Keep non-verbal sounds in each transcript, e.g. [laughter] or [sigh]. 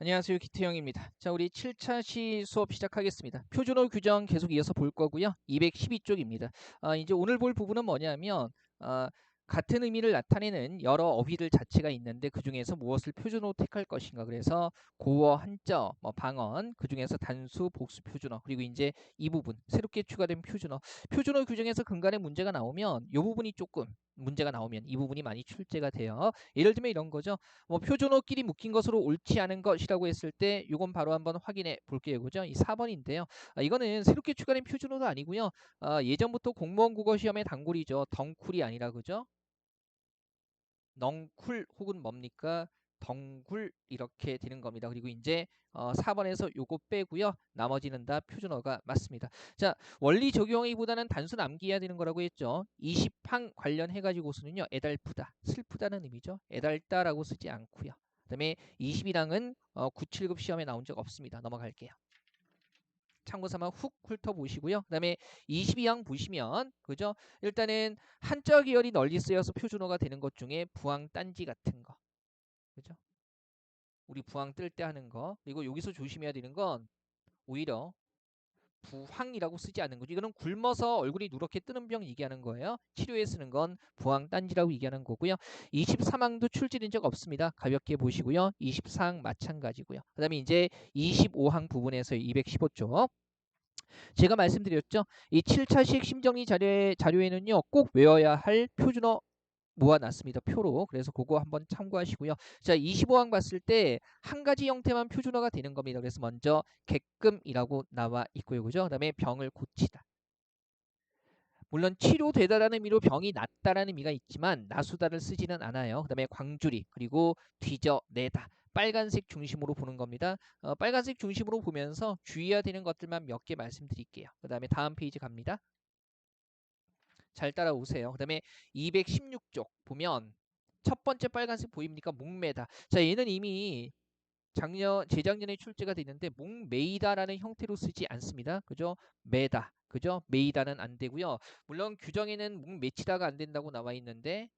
안녕하세요. 기태형입니다. 자, 우리 7차 시 수업 시작하겠습니다. 표준어 규정 계속 이어서 볼 거고요. 212쪽입니다. 아, 이제 오늘 볼 부분은 뭐냐면 아, 같은 의미를 나타내는 여러 어휘들 자체가 있는데 그 중에서 무엇을 표준어로 택할 것인가 그래서 고어, 한자, 뭐 방언 그 중에서 단수, 복수 표준어 그리고 이제 이 부분 새롭게 추가된 표준어 표준어 규정에서 근간에 문제가 나오면 이 부분이 조금 문제가 나오면 이 부분이 많이 출제가 돼요. 예를 들면 이런 거죠. 뭐 표준어끼리 묶인 것으로 옳지 않은 것이라고 했을 때 이건 바로 한번 확인해 볼게요. 그죠? 이 4번인데요. 아, 이거는 새롭게 추가된 표준어도 아니고요. 아, 예전부터 공무원 국어 시험의 단골이죠. 덩쿨이 아니라 그죠? 넝쿨 혹은 뭡니까? 덩굴 이렇게 되는 겁니다. 그리고 이제 어, 4번에서 요거 빼고요. 나머지는 다 표준어가 맞습니다. 자, 원리 적용하기보다는 단순 암기해야 되는 거라고 했죠. 20항 관련해 가지고서는요. 애달프다, 슬프다는 의미죠. 애달다라고 쓰지 않고요. 그 다음에 21항은 어, 97급 시험에 나온 적 없습니다. 넘어갈게요. 참고 삼아 훅 훑어보시고요. 그 다음에 22항 보시면 그죠? 일단은 한자 계열이 널리 쓰여서 표준어가 되는 것 중에 부항 딴지 같은 거 그죠? 우리 부항 뜰 때 하는 거 그리고 여기서 조심해야 되는 건 오히려 부항이라고 쓰지 않는 거죠. 이거는 굶어서 얼굴이 누렇게 뜨는 병 얘기하는 거예요. 치료에 쓰는 건 부항 딴지라고 얘기하는 거고요. 23항도 출제된 적 없습니다. 가볍게 보시고요. 24항 마찬가지고요. 그 다음에 이제 25항 부분에서 215쪽 제가 말씀드렸죠. 이 7차 시획 심정리 자료, 자료에는요. 꼭 외워야 할 표준어 모아놨습니다. 표로. 그래서 그거 한번 참고하시고요. 자, 25항 봤을 때 한 가지 형태만 표준어가 되는 겁니다. 그래서 먼저 객금이라고 나와 있고요. 그죠? 그 다음에 병을 고치다. 물론 치료되다라는 의미로 병이 낫다라는 의미가 있지만 나수다를 쓰지는 않아요. 그 다음에 광주리 그리고 뒤져내다. 빨간색 중심으로 보는 겁니다. 어, 빨간색 중심으로 보면서 주의해야 되는 것들만 몇 개 말씀드릴게요. 그 다음에 다음 페이지 갑니다. 잘 따라오세요. 그 다음에 216쪽 보면 첫 번째 빨간색 보입니까? 목매다. 자, 얘는 이미 작년, 재작년에 출제가 됐는데 목매이다라는 형태로 쓰지 않습니다. 그죠? 매다. 그죠? 매이다는 안 되고요. 물론 규정에는 목매치다가 안 된다고 나와 있는데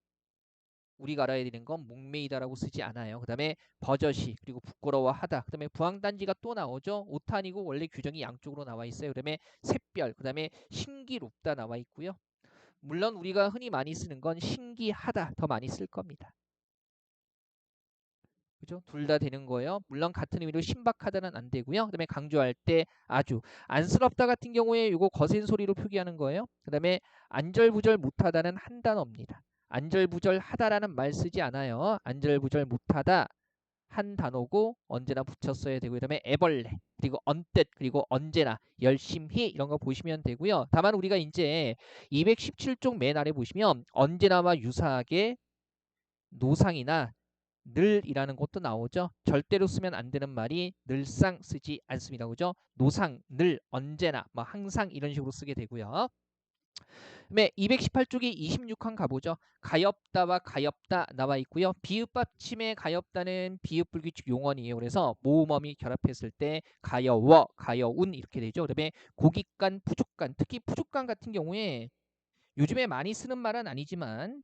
우리가 알아야 되는 건 목매이다라고 쓰지 않아요. 그 다음에 버젓이 그리고 부끄러워하다. 그 다음에 부항단지가 또 나오죠. 오탄이고 원래 규정이 양쪽으로 나와 있어요. 그 다음에 샛별, 그 다음에 신기롭다 나와 있고요. 물론 우리가 흔히 많이 쓰는 건 신기하다 더 많이 쓸 겁니다. 그죠? 둘 다 되는 거예요. 물론 같은 의미로 신박하다는 안 되고요. 그다음에 강조할 때 아주 안쓰럽다 같은 경우에 이거 거센 소리로 표기하는 거예요. 그다음에 안절부절 못하다는 한 단어입니다. 안절부절하다라는 말 쓰지 않아요. 안절부절 못하다 한 단어고 언제나 붙였어야 되고 그다음에 애벌레 그리고 언뜻 그리고 언제나 열심히 이런 거 보시면 되고요. 다만 우리가 이제 217쪽 맨 아래 보시면 언제나와 유사하게 노상이나 늘이라는 것도 나오죠. 절대로 쓰면 안 되는 말이 늘상 쓰지 않습니다. 그죠? 노상, 늘, 언제나, 뭐 항상 이런 식으로 쓰게 되고요. 그다음에 218쪽에 26항 가보죠. 가엾다와 가엾다 나와 있고요. 비읍 받침에 가엾다는 비읍 불규칙 용언이에요. 그래서 모음어미 결합했을 때 가여워, 가여운 이렇게 되죠. 그다음에 고깃간, 부족간, 특히 부족간 같은 경우에 요즘에 많이 쓰는 말은 아니지만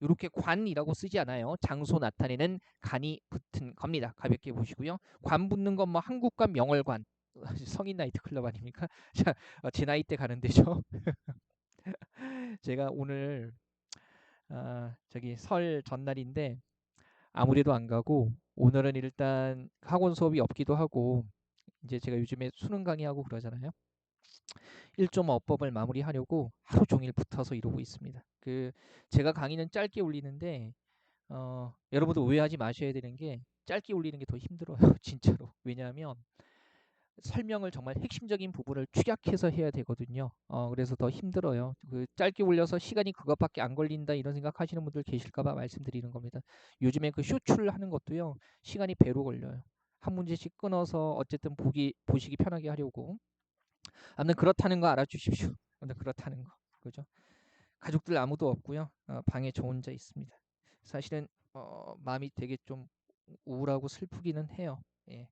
이렇게 관이라고 쓰지 않아요. 장소 나타내는 간이 붙은 겁니다. 가볍게 보시고요. 관 붙는 건 뭐 한국관 명월관 [laughs] 성인 나이트 클럽 아닙니까? [laughs] 자, 어, 제 나이 때 가는 데죠. [laughs] [laughs] 제가 오늘 아, 저기 설 전날인데 아무래도 안 가고 오늘은 일단 학원 수업이 없기도 하고 이제 제가 요즘에 수능 강의하고 그러잖아요. 1점 어법을 마무리하려고 하루 종일 붙어서 이러고 있습니다. 그 제가 강의는 짧게 올리는데 어, 여러분도 오해하지 마셔야 되는 게 짧게 올리는 게 더 힘들어요. [laughs] 진짜로. 왜냐하면 설명을 정말 핵심적인 부분을 축약해서 해야 되거든요. 어, 그래서 더 힘들어요. 그 짧게 올려서 시간이 그것밖에 안 걸린다 이런 생각하시는 분들 계실까봐 말씀드리는 겁니다. 요즘에 그 쇼츠를 하는 것도요 시간이 배로 걸려요. 한 문제씩 끊어서 어쨌든 보기 보시기 편하게 하려고. 아무튼 그렇다는 거 알아주십시오. 아무튼 그렇다는 거, 그죠? 가족들 아무도 없고요. 어, 방에 저 혼자 있습니다. 사실은 어, 마음이 되게 좀 우울하고 슬프기는 해요. 예.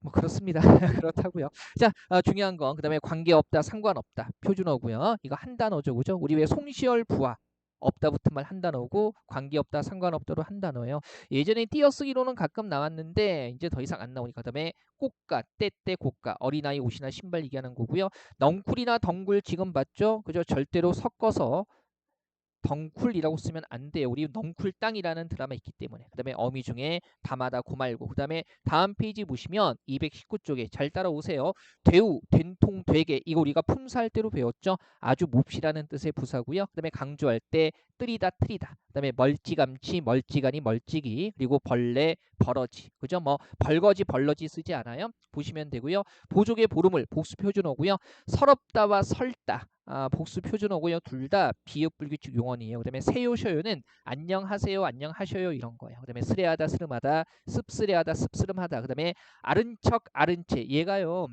뭐 그렇습니다. [laughs] 그렇다고요. 자, 어, 중요한 건 그다음에 관계 없다, 상관없다 표준어고요. 이거 한 단어죠, 그죠? 우리 왜 송시열 부하 없다 붙은 말 한 단어고 관계 없다 상관없다로 한 단어예요. 예전에 띄어쓰기로는 가끔 나왔는데 이제 더 이상 안 나오니까 그다음에 꽃가 때때 꽃가 어린아이 옷이나 신발 얘기하는 거고요. 넝쿨이나 덩굴 지금 봤죠? 그죠? 절대로 섞어서 덩쿨이라고 쓰면 안 돼요. 우리 넝쿨 땅이라는 드라마 있기 때문에. 그다음에 어미 중에 다마다 고말고. 그다음에 다음 페이지 보시면 219쪽에 잘 따라오세요. 되우, 된통, 되게 이거 우리가 품사할 때로 배웠죠. 아주 몹시라는 뜻의 부사고요. 그다음에 강조할 때 뜨리다 트리다. 그다음에 멀찌감치, 멀찌가니, 멀찌기. 그리고 벌레, 벌어지. 그죠? 뭐 벌거지, 벌러지 쓰지 않아요. 보시면 되고요. 보족의 보름을 복수 표준어고요. 서럽다와 설다. 아, 복수 표준어고요. 둘 다 비읍 불규칙 용언이에요. 그다음에 세요 셔요는 안녕하세요, 안녕하셔요 이런 거예요. 그다음에 쓰레하다, 스름하다, 씁쓰레하다, 씁쓰름하다. 그다음에 아른 척, 아른 채 얘가요.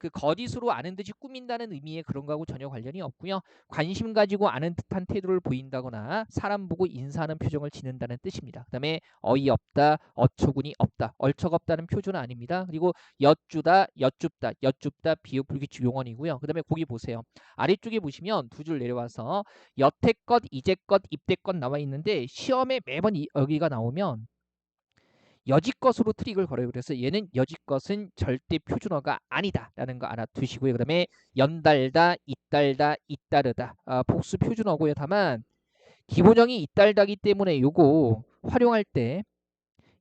그 거짓으로 아는 듯이 꾸민다는 의미의 그런 거하고 전혀 관련이 없고요. 관심 가지고 아는 듯한 태도를 보인다거나 사람 보고 인사하는 표정을 짓는다는 뜻입니다. 그다음에 어이없다, 어처구니 없다, 얼척없다는 표준은 아닙니다. 그리고 엿주다, 엿줍다, 엿줍다 비읍 불규칙 용언이고요. 그다음에 거기 보세요. 아래쪽에 보시면 두 줄 내려와서 여태껏, 이제껏, 입대껏 나와 있는데 시험에 매번 이, 여기가 나오면 여지것으로 트릭을 걸어요. 그래서 얘는 여지것은 절대 표준어가 아니다라는 거 알아두시고요. 그 다음에 연달다, 잇달다, 잇따르다 아, 복수 표준어고요. 다만 기본형이 잇달다기 때문에 요거 활용할 때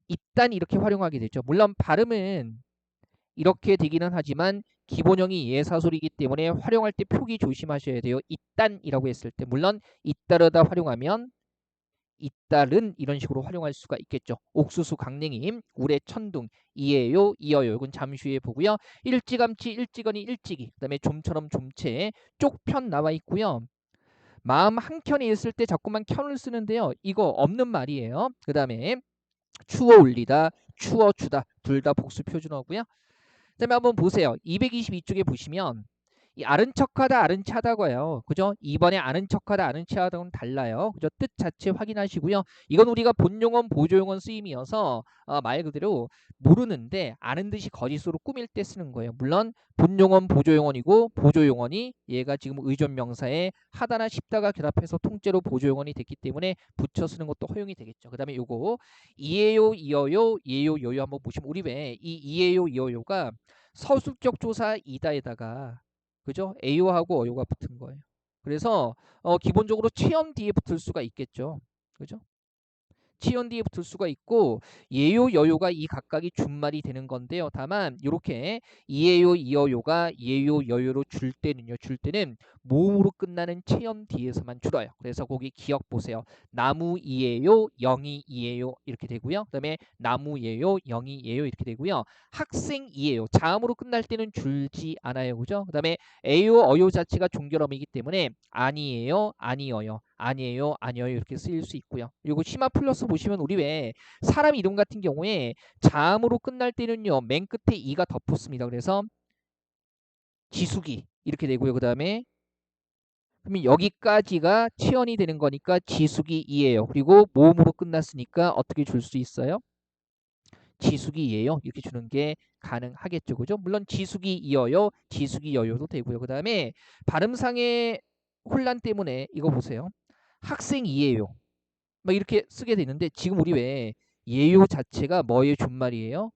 잇단 이렇게 활용하게 되죠. 물론 발음은 이렇게 되기는 하지만 기본형이 예사소리이기 때문에 활용할 때 표기 조심하셔야 돼요. 잇단이라고 했을 때 물론 잇따르다 활용하면 잇따른 이런 식으로 활용할 수가 있겠죠. 옥수수 강냉임, 우레 천둥, 이에요, 이어요. 이건 잠시 후에 보고요. 일찌감치, 일찌거니, 일찌기. 그다음에 좀처럼 좀체, 쪽편 나와 있고요. 마음 한 켠에 있을 때 자꾸만 켠을 쓰는데요. 이거 없는 말이에요. 그 다음에 추워 울리다, 추워 주다. 둘 다 복수 표준어고요. 그 다음에 한번 보세요. 222쪽에 보시면 이 아는 척하다 아는 체하다고요. 그죠? 이번에 아는 척하다 아는 체하다는 달라요. 그죠? 뜻 자체 확인하시고요. 이건 우리가 본용언 보조용언 쓰임이어서 어, 말 그대로 모르는데 아는 듯이 거짓으로 꾸밀 때 쓰는 거예요. 물론 본용언 보조용언이고 보조용언이 얘가 지금 의존명사에 하다나 싶다가 결합해서 통째로 보조용언이 됐기 때문에 붙여 쓰는 것도 허용이 되겠죠. 그 다음에 요거 이에요 이어요 이에요 요요 한번 보시면 우리 왜 이 이에요 이어요가 서술적 조사 이다에다가 그죠? AO하고 어요가 붙은 거예요. 그래서 어, 기본적으로 체험 뒤에 붙을 수가 있겠죠. 그죠? 치연 뒤에 붙을 수가 있고 예요 여요가 이 각각이 준말이 되는 건데요. 다만 이렇게 이에요 이어요가 예요 여요로 줄 때는요. 줄 때는 모음으로 끝나는 체험 뒤에서만 줄어요. 그래서 거기 기억 보세요. 나무 이에요 영이 이에요 이렇게 되고요. 그다음에 나무 예요 영이 예요 이렇게 되고요. 학생 이에요 자음으로 끝날 때는 줄지 않아요. 그죠? 그다음에 에요 어요 자체가 종결음이기 때문에 아니에요 아니어요 아니에요, 아니에요 이렇게 쓰일 수 있고요. 그리고 심화 플러스 보시면 우리 왜 사람 이름 같은 경우에 자음으로 끝날 때는요. 맨 끝에 이가 덮었습니다. 그래서 지수기 이렇게 되고요. 그 다음에 그러면 여기까지가 치연이 되는 거니까 지수기 이에요. 그리고 모음으로 끝났으니까 어떻게 줄 수 있어요? 지수기예요. 이렇게 주는 게 가능하겠죠. 그죠? 물론 지수기 이어요, 지수기 여요도 되고요. 그 다음에 발음상의 혼란 때문에 이거 보세요. 학생 이에요. 막 이렇게 쓰게 되는데 지금 우리 왜 예요 자체가 뭐의 준말이에요?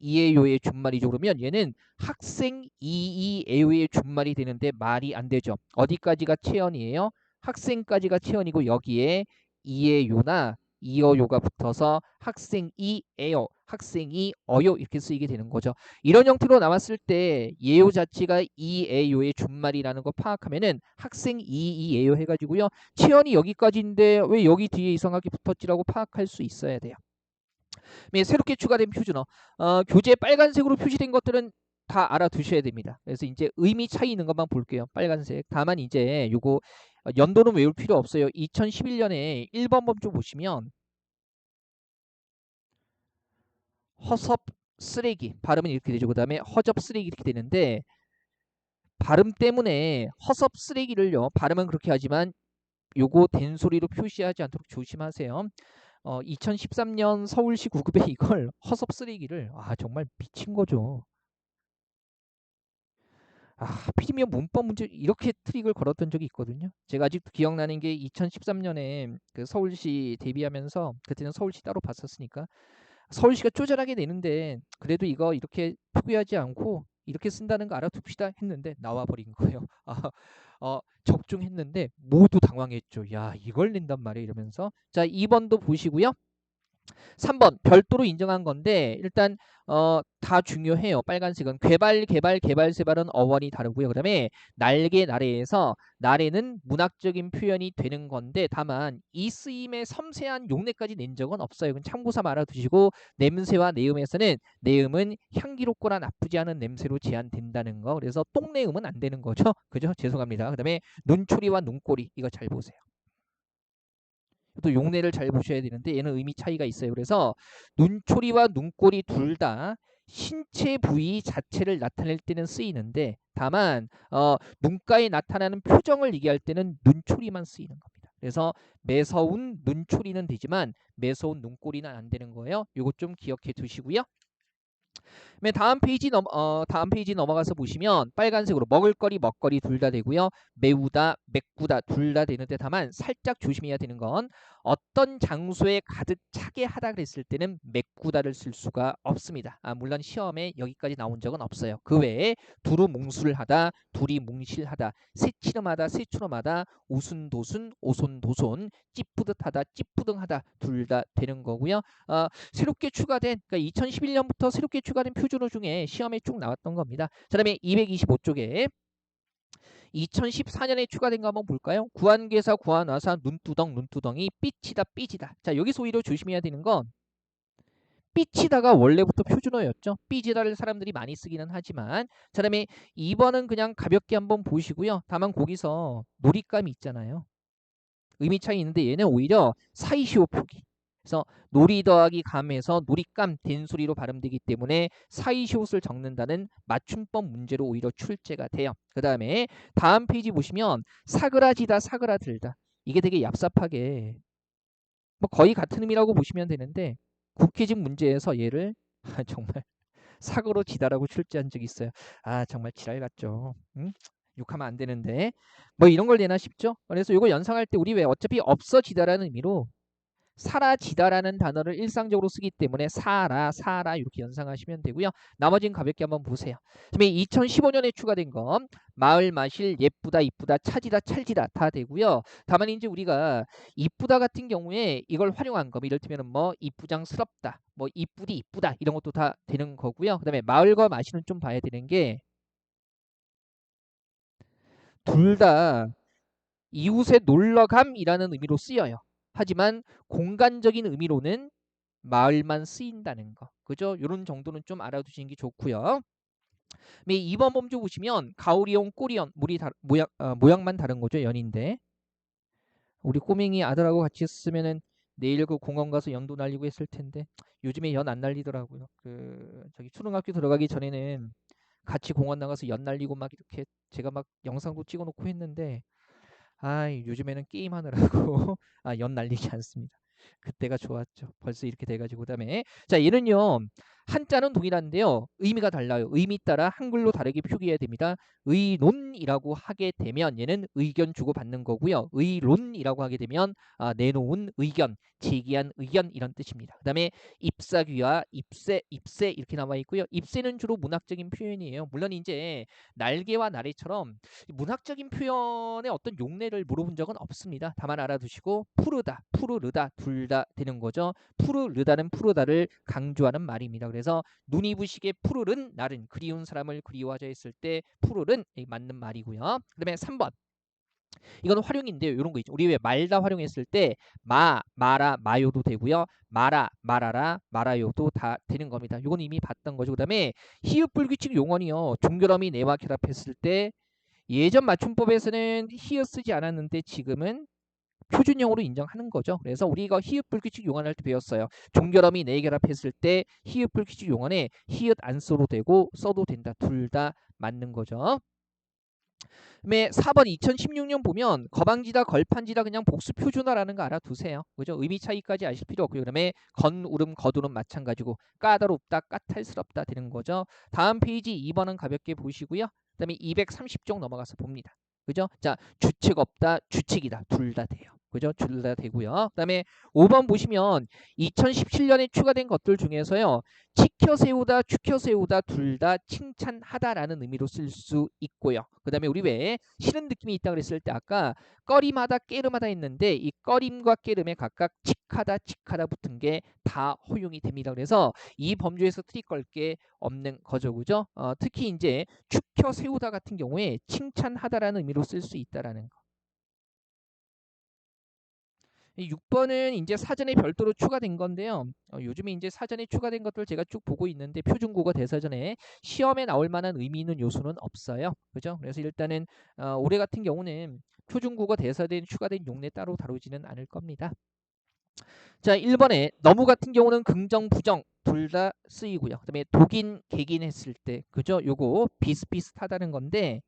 이에요의 준말이죠. 그러면 얘는 학생 이이에요의 준말이 되는데 말이 안 되죠. 어디까지가 체언이에요? 학생까지가 체언이고 여기에 이에요나 이어요가 붙어서 학생이 에요, 학생이 어요 이렇게 쓰이게 되는 거죠. 이런 형태로 나왔을 때 예요 자체가 이에요의 준말이라는 거 파악하면은 학생 이이에요 해가지고요. 치연이 여기까지인데 왜 여기 뒤에 이상하게 붙었지라고 파악할 수 있어야 돼요. 새롭게 추가된 표준어 어, 교재 빨간색으로 표시된 것들은 다 알아두셔야 됩니다. 그래서 이제 의미 차이 있는 것만 볼게요. 빨간색. 다만 이제 요거 연도는 외울 필요 없어요. 2011년에 1번 범주 보시면 허섭 쓰레기 발음은 이렇게 되죠. 그 다음에 허접 쓰레기 이렇게 되는데 발음 때문에 허섭 쓰레기를요. 발음은 그렇게 하지만 요거 된 소리로 표시하지 않도록 조심하세요. 어, 2013년 서울시 구급에 이걸 [laughs] 허섭 쓰레기를 아 정말 미친 거죠. 아, 하필이면 문법 문제 이렇게 트릭을 걸었던 적이 있거든요. 제가 아직도 기억나는 게 2013년에 그 서울시 데뷔하면서 그때는 서울시 따로 봤었으니까 서울시가 쪼잔하게 내는데 그래도 이거 이렇게 포기하지 않고 이렇게 쓴다는 거 알아둡시다 했는데 나와 버린 거예요. [laughs] 아, 어, 적중했는데 모두 당황했죠. 야, 이걸 낸단 말이에요. 이러면서 자, 2번도 보시고요. 3번 별도로 인정한 건데 일단 어, 다 중요해요. 빨간색은 괴발, 개발, 개발 세발은 어원이 다르고요. 그다음에 날개, 나래에서 나래는 문학적인 표현이 되는 건데 다만 이 쓰임의 섬세한 용례까지 낸 적은 없어요. 이건 참고삼아 알아두시고 냄새와 내음에서는 내음은 향기롭거나 나쁘지 않은 냄새로 제한된다는 거. 그래서 똥내음은 안 되는 거죠. 그죠? 죄송합니다. 그다음에 눈초리와 눈꼬리 이거 잘 보세요. 또 용례를 잘 보셔야 되는데 얘는 의미 차이가 있어요. 그래서 눈초리와 눈꼬리 둘 다 신체 부위 자체를 나타낼 때는 쓰이는데 다만 어, 눈가에 나타나는 표정을 얘기할 때는 눈초리만 쓰이는 겁니다. 그래서 매서운 눈초리는 되지만 매서운 눈꼬리는 안 되는 거예요. 이것 좀 기억해 두시고요. 맨 다음 페이지 넘 어, 다음 페이지 넘어가서 보시면 빨간색으로 먹을거리 먹거리 둘 다 되고요. 매우다 맵구다 둘 다 되는데 다만 살짝 조심해야 되는 건 어떤 장소에 가득 차게 하다 그랬을 때는 맵구다를 쓸 수가 없습니다. 아, 물론 시험에 여기까지 나온 적은 없어요. 그 외에 두루 뭉술을 하다, 둘이 뭉실하다, 새치름하다, 새추름하다, 우순도순, 오손도손, 찌뿌듯하다, 찌뿌등하다 둘 다 되는 거고요. 어, 새롭게 추가된 그러니까 2011년부터 새롭게 추가된 표 준어 중에 시험에 쭉 나왔던 겁니다. 자, 다음에 225쪽에 2014년에 추가된 거 한번 볼까요? 구한계사, 구한화사, 눈두덩, 눈두덩이, 삐치다, 삐지다. 자, 여기서 오히려 조심해야 되는 건 삐치다가 원래부터 표준어였죠. 삐지다를 사람들이 많이 쓰기는 하지만 자, 다음에 2번은 그냥 가볍게 한번 보시고요. 다만 거기서 놀잇감이 있잖아요. 의미 차이 있는데 얘는 오히려 사이시오 표기. 그래서 놀이 더하기 감에서 놀잇감 된소리로 발음되기 때문에 사이시옷을 적는다는 맞춤법 문제로 오히려 출제가 돼요. 그 다음에 다음 페이지 보시면 사그라지다 사그라들다 이게 되게 얍삽하게 뭐 거의 같은 의미라고 보시면 되는데 국회직 문제에서 얘를 [laughs] 정말 사고로 지다라고 출제한 적이 있어요. 아 정말 지랄 같죠. 응? 욕하면 안 되는데 뭐 이런 걸 내나 싶죠. 그래서 이거 연상할 때 우리 왜 어차피 없어지다라는 의미로 사라지다라는 단어를 일상적으로 쓰기 때문에 사라 사라 이렇게 연상하시면 되고요. 나머지는 가볍게 한번 보세요. 그다음에 2015년에 추가된 건 마을 마실 예쁘다 이쁘다 차지다 찰지다 다 되고요. 다만 이제 우리가 이쁘다 같은 경우에 이걸 활용한 거 이를테면 뭐 이쁘장스럽다 뭐 이쁘디 이쁘다 이런 것도 다 되는 거고요. 그다음에 마을과 마실은 좀 봐야 되는 게 둘 다 이웃의 놀러감이라는 의미로 쓰여요. 하지만 공간적인 의미로는 마을만 쓰인다는 거. 그죠? 이런 정도는 좀 알아두시는 게 좋고요. 2번 범주 보시면 가오리온, 꼬리온 물이 다, 모양, 어, 모양만 다른 거죠. 연인데. 우리 꼬맹이 아들하고 같이 있으면은 내일 그 공원 가서 연도 날리고 했을 텐데 요즘에 연 안 날리더라고요. 그 저기 초등학교 들어가기 전에는 같이 공원 나가서 연 날리고 막 이렇게 제가 막 영상도 찍어놓고 했는데 아 요즘에는 게임하느라고 [laughs] 아, 연 날리지 않습니다. 그때가 좋았죠. 벌써 이렇게 돼가지고 그다음에 자 얘는요 한자는 동일한데요 의미가 달라요. 의미 따라 한글로 다르게 표기해야 됩니다. 의논이라고 하게 되면 얘는 의견 주고 받는 거고요. 의론이라고 하게 되면 아, 내놓은 의견, 제기한 의견 이런 뜻입니다. 그 다음에 입사귀와 입세, 입세 이렇게 나와 있고요. 입세는 주로 문학적인 표현이에요. 물론 이제 날개와 나래처럼 문학적인 표현의 어떤 용례를 물어본 적은 없습니다. 다만 알아두시고 푸르다, 푸르르다 둘 다 되는 거죠. 푸르르다는 푸르다를 강조하는 말입니다. 그래서 눈이 부시게 푸르른 날은 그리운 사람을 그리워하자 했을 때 푸르른 맞는 말이고요. 그다음에 3번 이건 활용인데요. 이런 거 있죠. 우리 왜 말다 활용했을 때 마, 마라, 마요도 되고요. 마라, 말아라, 말아요도 다 되는 겁니다. 이건 이미 봤던 거죠. 그다음에 히읗 불규칙 용언이요. 종결음이 내와 결합했을 때 예전 맞춤법에서는 히읗 쓰지 않았는데 지금은 표준형으로 인정하는 거죠. 그래서 우리가 히읗 불규칙 용언할 때 배웠어요. 종결음이 네 결합했을 때 히읗 불규칙 용언에 히읗 안 써도 되고 써도 된다. 둘 다 맞는 거죠. 그다음에 4번 2016년 보면 거방지다 걸판지다 그냥 복수 표준화라는 거 알아두세요. 그죠? 의미 차이까지 아실 필요 없고요. 그다음에 건울음 거두름 마찬가지고 까다롭다 까탈스럽다 되는 거죠. 다음 페이지 2번은 가볍게 보시고요. 그다음에 230쪽 넘어가서 봅니다. 그죠? 자, 주책 없다, 주책이다. 둘 다 돼요. 그죠? 둘 다 되고요. 그다음에 5번 보시면 2017년에 추가된 것들 중에서요. 치켜 세우다, 추켜 세우다 둘 다 칭찬하다라는 의미로 쓸 수 있고요. 그다음에 우리 왜 싫은 느낌이 있다 그랬을 때 아까 꺼림하다, 깨름하다 했는데 이 꺼림과 깨름에 각각 칙하다, 칙하다 붙은 게 다 허용이 됩니다. 그래서 이 범주에서 트릭 걸게 없는 거죠. 그죠? 어, 특히 이제 추켜 세우다 같은 경우에 칭찬하다라는 의미로 쓸 수 있다라는 거. 6번은 이제 사전에 별도로 추가된 건데요. 어, 요즘에 이제 사전에 추가된 것들 제가 쭉 보고 있는데 표준국어 대사전에 시험에 나올 만한 의미 있는 요소는 없어요. 그죠? 그래서 일단은 어, 올해 같은 경우는 표준국어 대사된 추가된 용례 따로 다루지는 않을 겁니다. 자, 1번에 너무 같은 경우는 긍정, 부정 둘 다 쓰이고요. 그다음에 독인, 객인 했을 때 그죠? 요거 비슷비슷하다는 건데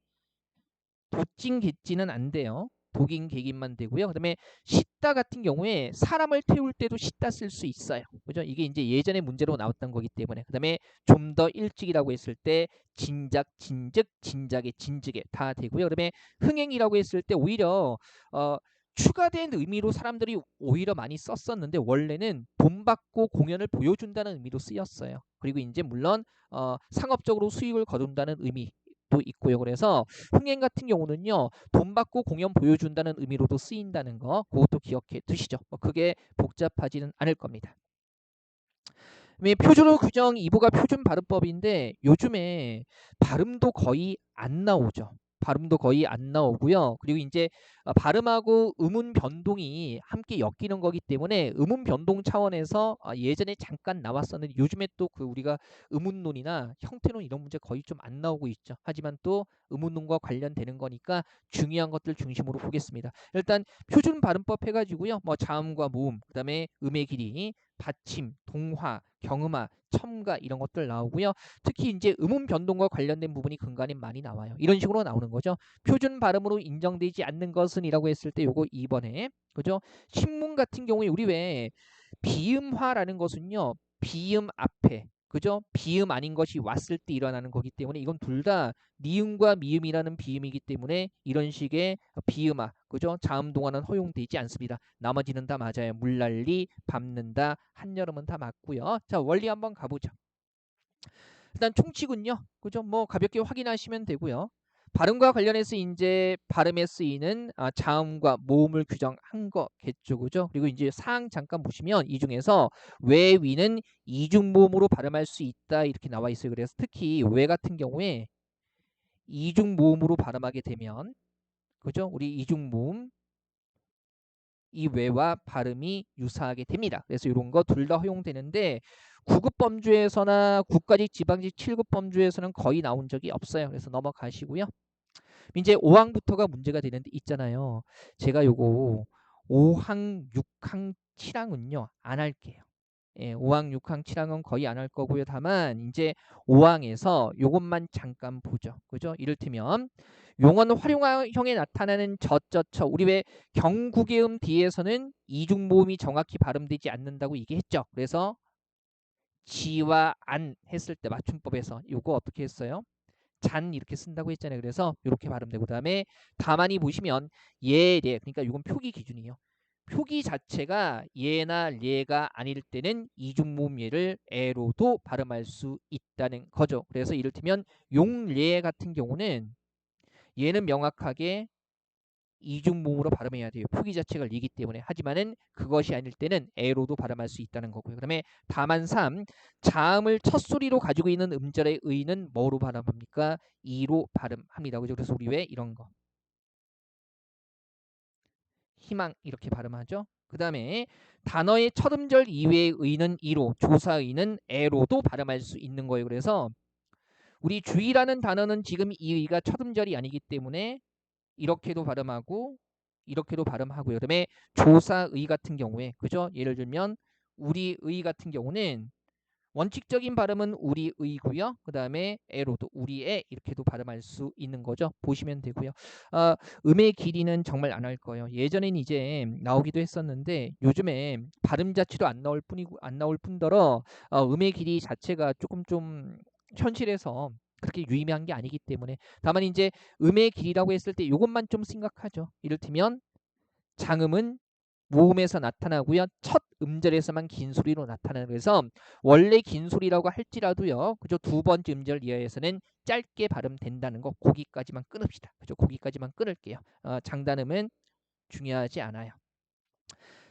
도찐, 객찐은 안 돼요. 독인 객인만 되고요. 그다음에 씻다 같은 경우에 사람을 태울 때도 씻다 쓸 수 있어요. 그죠? 이게 이제 예전에 문제로 나왔던 거기 때문에 그다음에 좀 더 일찍이라고 했을 때 진작, 진즉, 진작에, 진즉에 다 되고요. 그다음에 흥행이라고 했을 때 오히려 어 추가된 의미로 사람들이 오히려 많이 썼었는데 원래는 돈 받고 공연을 보여준다는 의미로 쓰였어요. 그리고 이제 물론 어, 상업적으로 수익을 거둔다는 의미 도 있고요. 그래서 흥행 같은 경우는요. 돈 받고 공연 보여준다는 의미로도 쓰인다는 거 그것도 기억해 두시죠. 뭐 그게 복잡하지는 않을 겁니다. 표준어 규정 2부가 표준 발음법인데 요즘에 발음도 거의 안 나오죠. 발음도 거의 안 나오고요. 그리고 이제 어, 발음하고 음운 변동이 함께 엮이는 거기 때문에 음운 변동 차원에서 어, 예전에 잠깐 나왔었는데 요즘에 또 그 우리가 음운론이나 형태론 이런 문제 거의 좀 안 나오고 있죠. 하지만 또 음운론과 관련되는 거니까 중요한 것들 중심으로 보겠습니다. 일단 표준 발음법 해가지고요. 뭐 자음과 모음, 그다음에 음의 길이, 받침, 동화, 경음화, 첨가 이런 것들 나오고요. 특히 이제 음운 변동과 관련된 부분이 근간에 많이 나와요. 이런 식으로 나오는 거죠. 표준 발음으로 인정되지 않는 것은이라고 했을 때 요거 2번에 그죠? 신문 같은 경우에 우리 왜 비음화라는 것은요. 비음 앞에 그죠? 비음 아닌 것이 왔을 때 일어나는 거기 때문에 이건 둘 다 니음과 미음이라는 비음이기 때문에 이런 식의 비음아, 그죠? 자음 동화는 허용되지 않습니다. 나머지는 다 맞아요. 물난리, 밟는다, 한여름은 다 맞고요. 자, 원리 한번 가보죠. 일단 총칙은요. 그죠? 뭐 가볍게 확인하시면 되고요. 발음과 관련해서 이제 발음에 쓰이는 아, 자음과 모음을 규정한 거겠죠. 그죠? 그리고 이제 사항 잠깐 보시면 이 중에서 왜 위는 이중 모음으로 발음할 수 있다 이렇게 나와 있어요. 그래서 특히 왜 같은 경우에 이중 모음으로 발음하게 되면 그죠? 우리 이중 모음 이 외와 발음이 유사하게 됩니다. 그래서 이런 거 둘 다 허용되는데 9급 범주에서나 국가직 지방직 7급 범주에서는 거의 나온 적이 없어요. 그래서 넘어가시고요. 이제 5항부터가 문제가 되는데 있잖아요. 제가 요거 5항, 6항, 7항은요. 안 할게요. 예, 5항, 6항, 7항은 거의 안 할 거고요. 다만 이제 5항에서 요것만 잠깐 보죠. 그죠? 이를테면 용언 활용형에 나타나는 저저처 우리 왜 경국의 음 뒤에서는 이중 모음이 정확히 발음되지 않는다고 얘기했죠. 그래서 지와 안 했을 때 맞춤법에서 이거 어떻게 했어요? 잔 이렇게 쓴다고 했잖아요. 그래서 이렇게 발음되고 그다음에 다만이 보시면 예, 네. 그러니까 이건 표기 기준이에요. 표기 자체가 예나 예가 아닐 때는 이중모음예를 에로도 발음할 수 있다는 거죠. 그래서 이를테면 용례 같은 경우는 얘는 명확하게 이중모음으로 발음해야 돼요. 표기 자체가 리기 때문에. 하지만은 그것이 아닐 때는 에로도 발음할 수 있다는 거고요. 그다음에 다만 3 자음을 첫 소리로 가지고 있는 음절의 의는 뭐로 발음합니까? 이로 발음합니다. 그죠? 그래서 우리 왜 이런 거 희망 이렇게 발음하죠. 그 다음에 단어의 첫 음절 이외의 의는 이로, 조사의는 에로도 발음할 수 있는 거예요. 그래서 우리 주의라는 단어는 지금 이 의가 첫 음절이 아니기 때문에 이렇게도 발음하고 이렇게도 발음하고요. 그다음에 조사의 같은 경우에 그죠? 예를 들면 우리의 같은 경우는 원칙적인 발음은 우리의고요. 그 다음에 에로도 우리의 이렇게도 발음할 수 있는 거죠. 보시면 되고요. 어, 음의 길이는 정말 안 할 거예요. 예전엔 이제 나오기도 했었는데 요즘에 발음 자체도 안 나올 뿐이고 안 나올 뿐더러 어, 음의 길이 자체가 조금 좀 현실에서 그렇게 유의미한 게 아니기 때문에 다만 이제 음의 길이라고 했을 때 이것만 좀 생각하죠. 이를테면 장음은 모음에서 나타나고요. 첫 음절에서만 긴 소리로 나타나는 그래서 원래 긴 소리라고 할지라도요. 그죠? 두 번째 음절 이하에서는 짧게 발음된다는 거 거기까지만 끊읍시다. 그죠? 거기까지만 끊을게요. 어, 장단음은 중요하지 않아요.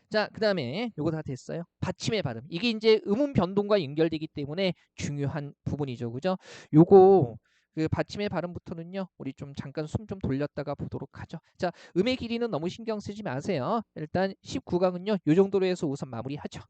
자, 그 다음에 요거 다 됐어요. 받침의 발음. 이게 이제 음운 변동과 연결되기 때문에 중요한 부분이죠. 그죠? 요거 그 받침의 발음부터는요. 우리 좀 잠깐 숨 좀 돌렸다가 보도록 하죠. 자, 음의 길이는 너무 신경 쓰지 마세요. 일단 19강은요. 요 정도로 해서 우선 마무리하죠.